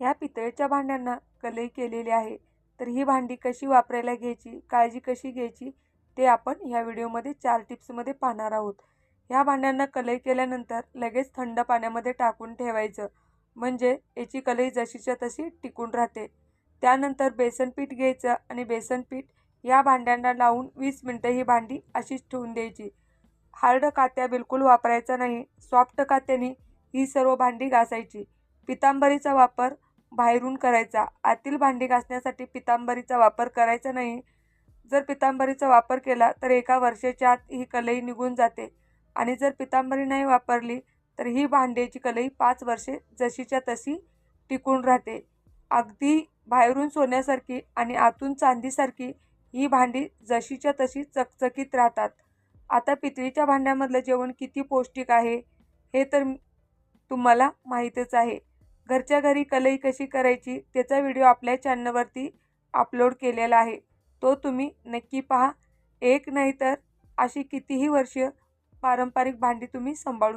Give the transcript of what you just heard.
ह्या पितळेच्या भांड्यांना कलई केलेली आहे. तर ही भांडी कशी वापरायला घ्यायची काळजी कशी घ्यायची ते आपण ह्या व्हिडिओमध्ये चार टिप्समध्ये पाहणार आहोत. ह्या भांड्यांना कलई केल्यानंतर लगेच थंड पाण्यामध्ये टाकून ठेवायचं. म्हणजे याची कलई जशीच्या तशी टिकून राहते. त्यानंतर बेसन पीठ घ्यायचं आणि बेसन पीठ या भांड्यांना लावून वीस मिनटं ही भांडी अशीच ठेवून द्यायची. हार्ड कात्या बिलकुल वापरायचा नाही. सॉफ्ट कात्याने ही सर्व भांडी घासायची. पितांबरीचा वापर बाहेरून करायचा. आतील भांडी घासण्यासाठी पितांबरीचा वापर करायचा नाही. जर पितांबरीचा वापर केला तर एका वर्षाच्या आत ही कलई निघून जाते. आणि जर पितांबरी नाही वापरली तर ही भांड्याची कलई पाच वर्षे जशीच्या तशी टिकून राहते. अगदी बाहेरून सोन्यासारखी आणि आतून चांदीसारखी ही भांडी जशीच्या तशी चकचकीत राहतात. आता पितळीच्या भांड्यामधलं जेवण किती पौष्टिक आहे हे तर तुम्हाला माहीतच आहे. घरच्या घरी कलई कशी करायची त्याचा व्हिडिओ आपल्या चॅनलवरती अपलोड केलेला आहे. तो तुम्ही नक्की पहा. एक नाही तर अशी कितीही वर्ष पारंपरिक भांडी तुम्ही सांभाळू शकता.